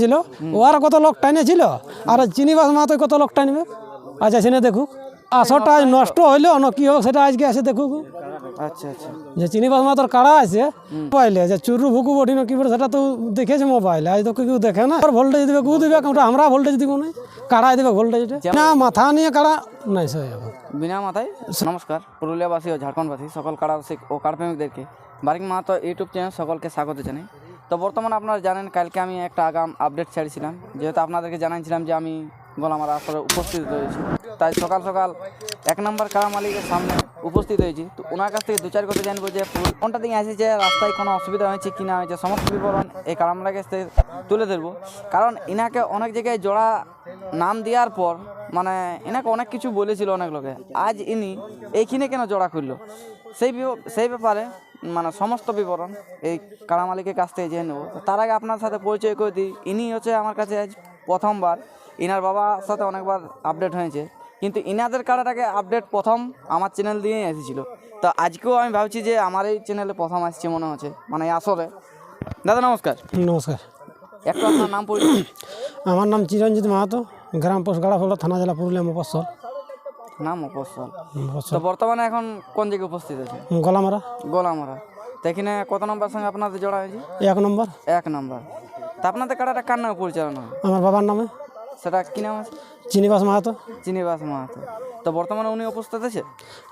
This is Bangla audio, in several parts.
দিয়েছিল ওরা কত লোক টাইনেছিল আর চিনিবাস মাহাতো কত লোক টাইনবে? আচ্ছা সেনে দেখুক। আসরটা আজ নষ্ট হইল না কি হোক সেটা আজকে এসে দেখুক। আচ্ছা আচ্ছা। যে চিনিবাস মাহাতোর কাড়া আছে মোবাইলে যে চুরু ভুকু বটি না কি বলে সেটা তো দেখেছে মোবাইলে আজ তো কেউ দেখে না। আর ভোল্টেজ দিবে কেউ দিবে ওটা আমরা ভোল্টেজ দিব না। কাড়াই দিবে ভোল্টেজটা। না মাথা নিয়ে কাড়া নাই সে বিনা মাথায় নমস্কার পুরুলিয়াবাসী ও ঝাড়খণ্ডবাসী সকল কাড়া ও কাড়প্রেমিকদেরকে বারিক মাহাতো ইউটিউব চ্যানেল সকলকে স্বাগত জানাই। তো বর্তমানে আপনারা জানেন, কালকে আমি একটা আগাম আপডেট ছেড়েছিলাম। যেহেতু আপনাদেরকে জানাইছিলাম যে আমি গোলামারা আসলে উপস্থিত রয়েছি। তাই সকাল সকাল এক নম্বর কাড়া মালিকের সামনে উপস্থিত হয়েছি। তো ওনার কাছ থেকে দু চার কথা জানব যে কোনটা দিকে এসেছে রাস্তায় কোনো অসুবিধা হয়েছে কি না হয়েছে সমস্ত বিবরণ এই কাড়ামালার কাছ থেকে তুলে ধরবো। কারণ ইনাকে অনেক জায়গায় জোড়া নাম দেওয়ার পর মানে এনাকে অনেক কিছু বলেছিল অনেক লোকে। আজ ইনি এইখানে কেন জোড়া করল? সেই সেই ব্যাপারে মানে সমস্ত বিবরণ এই কাড়া মালিকের কাছ থেকে জেনে নেব। তার আগে আপনার সাথে পরিচয় করে দিই। ইনি হচ্ছে আমার কাছে আজ প্রথমবার। ইনার বাবার সাথে অনেকবার আপডেট হয়েছে। কিন্তু ইনাদের কাড়াটাকে আপডেট প্রথম আমার চ্যানেল দিয়েই এসেছিল। তো আজকেও আমি ভাবছি যে আমার এই চ্যানেলে প্রথম আসছে মনে হচ্ছে মানে আসলে দাদা নমস্কার। নমস্কার। একটু আপনার নাম পরিচয়। আমার নাম চিরঞ্জিত মাহাতো গ্রাম পোস্ট গাড়াফলা থানা জেলা পুরুলিয়া মফস্বল। নাম মফস্বল তো বর্তমানে এখন কোন জায়গায় উপস্থিত আছে? গলামারা। গোলামারা। তো এখানে কত নম্বর সঙ্গে আপনাদের জোড়া হয়েছে? এক নম্বর। এক নম্বর। তা আপনাদের কাটাটা কার নামে পরিচালনা হয়? আমার বাবার নামে। সেটা কি নাম আছে? চিনিবাস মাহাতো। চিনিবাস মাহাতো। তো বর্তমানে উনি উপস্থিত আছে?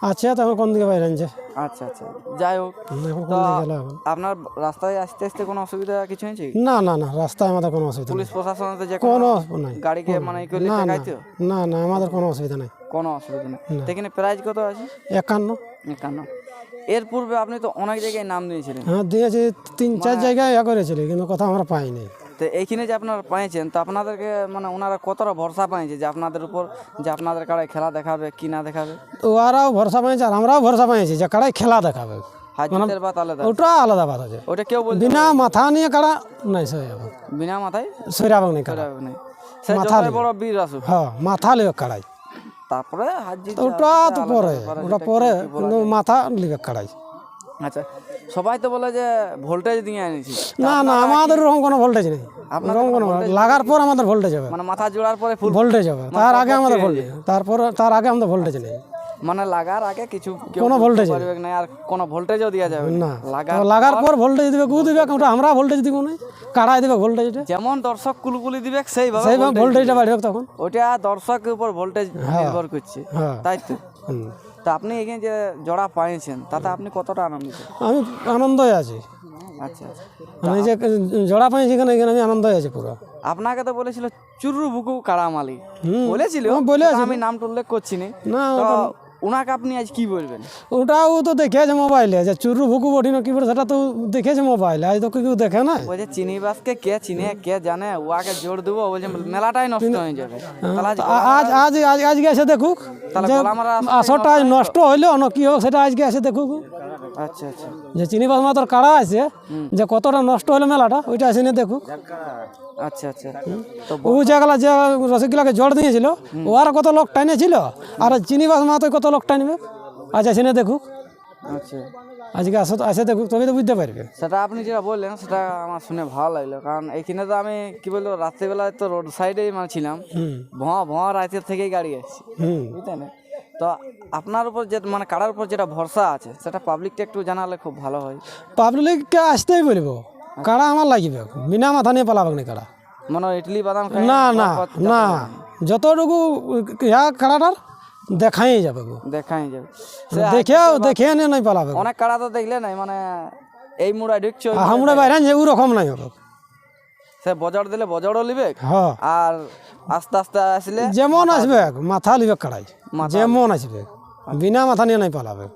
আছে তো এখন কোন দিকে বাইরে আনছে? আচ্ছা আচ্ছা। যাই হোক। তো কোন দিকে আপনার রাস্তায় আসতে আসতে কোনো অসুবিধা কিছু হয়েছে? কি? না না না রাস্তায় আমাদের কোনো অসুবিধা নেই। পুলিশ প্রশাসনতে যে কোনো নাই। গাড়িকে মানে না না না না আমাদের কোনো অসুবিধা নেই। কোনো অসুবিধা নেই। তো এখানে প্রাইজ কত আছে? একান্ন। একান্ন। এর পূর্বে আপনি তো অনেক জায়গায় নাম দিয়েছিলেন। হ্যাঁ দিয়েছি তিন চার জায়গায় ইয়া করেছিল কিন্তু কথা আমরা পাইনি। তো এইখানে যে আপনারা পাইছেন তো আপনাদেরকে মানে ওনারা কতটা ভরসা পাইছে যে আপনাদের উপর যে আপনাদের কাড়ায় খেলা দেখাবে কি না দেখাবে? ওরাও ভরসা পাইছে আর আমরাও ভরসা পাইছি যে কাড়াই খেলা দেখাবে। হাজিদের তাহলে ওটা আলাদা বাত আছে। ওটা কেউ বলছে বিনা মাথা নিয়ে কাড়া নাই বিনা মাথায়? সৈরাবাগ নেই কাড়া। যতই বড় বীর আসুক। হ্যাঁ মাথা লিবে কাড়াই। তারপরে হাজি ওটা তো পরে ওটা পরে মাথা লিবে কাড়াই। আচ্ছা সবাই তো বলে যে ভোল্টেজ দিয়ে আনিছি। না না আমাদের ওরকম কোনো ভোল্টেজ নেই। ওরকম কোনো লাগার পর আমাদের ভোল্টেজ হবে। মানে মাথা জোড়ার পরে ভোল্টেজ হবে। তার আগে আমাদের ভোল্টেজ তারপর তার আগে আমাদের ভোল্টেজ নেই। মানে লাগার আগে কিছু কোনো voltage না? আর কোনো ভোল্টেজও দেওয়া যাবে না। না। লাগা তো লাগার পর ভোল্টেজ দিবে কেউ দিবে ওটা আমরা ভোল্টেজ দিব না। কাড়াই দিবে ভোল্টেজটা যেমন দর্শক কুলকুলি দিবে সেইভাবে সেইভাবে ভোল্টেজটা বাড়বে তখন। ওটা দর্শকের উপর ভোল্টেজ নির্ভর করছে। হ্যাঁ। তাই তো। তা আপনি এখানে যে জোড়া পাইছেন তাতে আপনি কতটা আনন্দিত? আমি আনন্দই আছি। আচ্ছা আচ্ছা। আমি যে জোড়া পাইছি এখানে এখানে আমি আনন্দই আছি পুরো। আপনাকে তো বলেছিল চুরু বুকু কাড়ামালি। হুম। বলেছিল ও বলে আমি নামটা উল্লেখ করছি না। ওনাকে আপনি আজ কি বলবেন? ওটাও তো দেখেছে মোবাইলে যে চুরু ভুকু বটি না কি বলে সেটা তো দেখেছে মোবাইলে আজ তো কেউ দেখে না ওই যে চিনিবাসকে কে চিনে কে জানে ওয়াকে জোর দেবো যে মেলাটাই নষ্ট হয়ে যাবে। আজ আজ আজ আজ আজকে এসে দেখুক আসরটা নষ্ট হইল না কি হোক সেটা আজকে এসে দেখুক। আচ্ছা আচ্ছা। যে চিনিবাস মাতর কাড়া আছে যে কতটা নষ্ট হলো মেলাটা ওইটা এসে নিয়ে দেখুক। আচ্ছা আচ্ছা। ও যেগুলা যে রসগোল্লাকে জড় দিয়েছিল ওরা কত লোক টাইনেছিল? আর চিনিবাস মাতো কত লোক টাইনবে? আজ এসে নিয়ে দেখুক। আচ্ছা। আজকে আসে আসে দেখুক তবে তো বুঝতে পারবে। সেটা আপনি যেটা বললেন সেটা আমার শুনে ভালো লাগল। কারণ এইখানে তো আমি কি বলব রাত্রিবেলায় তো রোড সাইডেই মানে ছিলাম। হুম। ভোঁ ভোঁ রাতের থেকেই গাড়ি আসছে। হুম। বুঝলেন তো আপনার উপর যে মানে কারার উপর যেটা ভরসা আছে সেটা পাবলিকটা একটু জানালে খুব ভালো হয়। পাবলিককে আসতেই বলব। কাড়া আমার লাগবে? বিনা মাথা নিয়ে পালাবে না কাড়া মানে ইডলি বাদাম না না না। যতটুকু ইয়া কাড়াটার দেখাই যাবে। দেখাই যাবে। দেখেও দেখে নিয়ে নাই পালাবে অনেক কাড়া তো দেখলে নাই মানে এই মুড়া ঢুকছে আমরা বাইরে যে ওরকম নাই হবে সে বজর দিলে বজরও লিবে হ্যাঁ। আর আস্তে আস্তে আসলে যেমন আসবে মাথা লিবে কাড়াই। যেমন আসবে বিনা মাথা নিয়ে নাই পালাবে।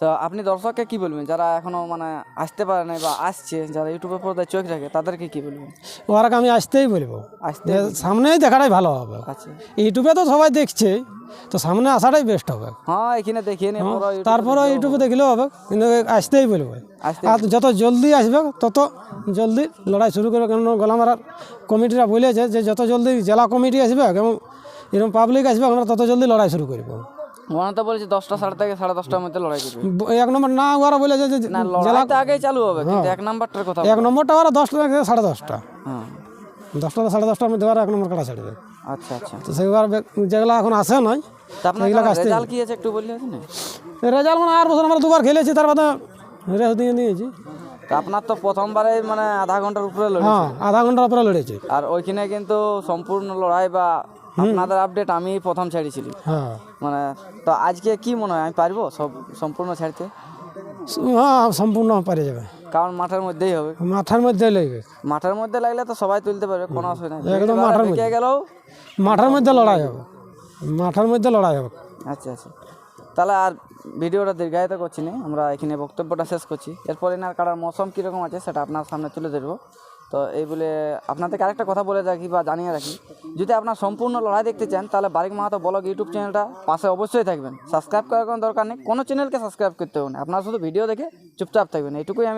তো আপনি দর্শককে কি বলবেন? যারা এখনও মানে আসতে পারে নাই বা আসছে যারা ইউটিউবের পর্দায় চোখ রাখে তাদেরকে কি বলবেন? ওরাকে আমি আসতেই বলব। আসতে সামনেই দেখাটাই ভালো হবে। আচ্ছা। ইউটিউবে তো সবাই দেখছে তো সামনে আসাটাই বেস্ট হবে। হ্যাঁ এখানে দেখিয়ে পুরো তারপরে ইউটিউবে দেখলেও হবে। কিন্তু আসতেই বলব। আর যত জলদি আসবে তত জলদি লড়াই শুরু করবে। কেন গোলামারার কমিটিরা বলেছে যে যত জলদি জেলা কমিটি আসবে এবং এরকম পাবলিক আসবে আমরা তত জলদি লড়াই শুরু করব। ওখানে তো বলছে দশটা সাড়ে থেকে সাড়ে দশটার মধ্যে লড়াই করবে। এক নম্বর না ওরা বলেছে যে না লড়াই আগেই চালু হবে কিন্তু এক নাম্বারটার কথা এক নম্বরটা ওরা দশটা থেকে সাড়ে দশটা। হ্যাঁ। দশটা সাড়ে দশটার মধ্যে আর এক নম্বর কাড়া ছাড়বে। আচ্ছা আচ্ছা। তো সেইবার যেগুলো এখন আসে নাই তা আপনার রেজাল্ট কি আছে একটু বললে আছে না? রেজাল্ট মানে আর বছর আমরা দুবার খেলেছি তার বাদে রেস দিয়ে নিয়েছি আপনার তো প্রথমবারে মানে আধা ঘণ্টার উপরে লড়ে হ্যাঁ আধা ঘণ্টার উপরে লড়েছে। আর ওইখানে কিন্তু সম্পূর্ণ লড়াই বা আপনাদের আপডেট আমি প্রথম ছেড়েছিলি হ্যাঁ। মানে তো আজকে কি মনে হয় আমি পারব সব সম্পূর্ণ ছাড়তে? হ্যাঁ সম্পূর্ণ পারে যাবে। কারণ মাঠের মধ্যেই হবে। মাথার মধ্যে লাগবে। মাঠের মধ্যে লাগলে তো সবাই তুলতে পারবে কোনো অসুবিধা নেই। একদম মাঠের বেঁকে গেলেও মাঠের মধ্যে লড়াই হবে। মাঠের মধ্যে লড়াই হবে। আচ্ছা আচ্ছা। তাহলে আর ভিডিওটা দীর্ঘায়িত করছি না। আমরা এখানে বক্তব্যটা শেষ করছি। এরপর এনার কাটার মৌসুম কীরকম আছে সেটা আপনার সামনে তুলে ধরবো। তো এই বলে আপনাদেরকে আরেকটা কথা বলে রাখি বা জানিয়ে রাখি। যদি আপনার সম্পূর্ণ লড়াই দেখতে চান, তাহলে বারিক মাহাতো ব্লগ ইউটিউব চ্যানেলটা পাশে অবশ্যই থাকবেন। সাবস্ক্রাইব করার কোনো দরকার নেই, কোনো চ্যানেলকে সাবস্ক্রাইব করতে হবে না। আপনারা শুধু ভিডিও দেখে চুপচাপ থাকবেন। এইটুকুই আমি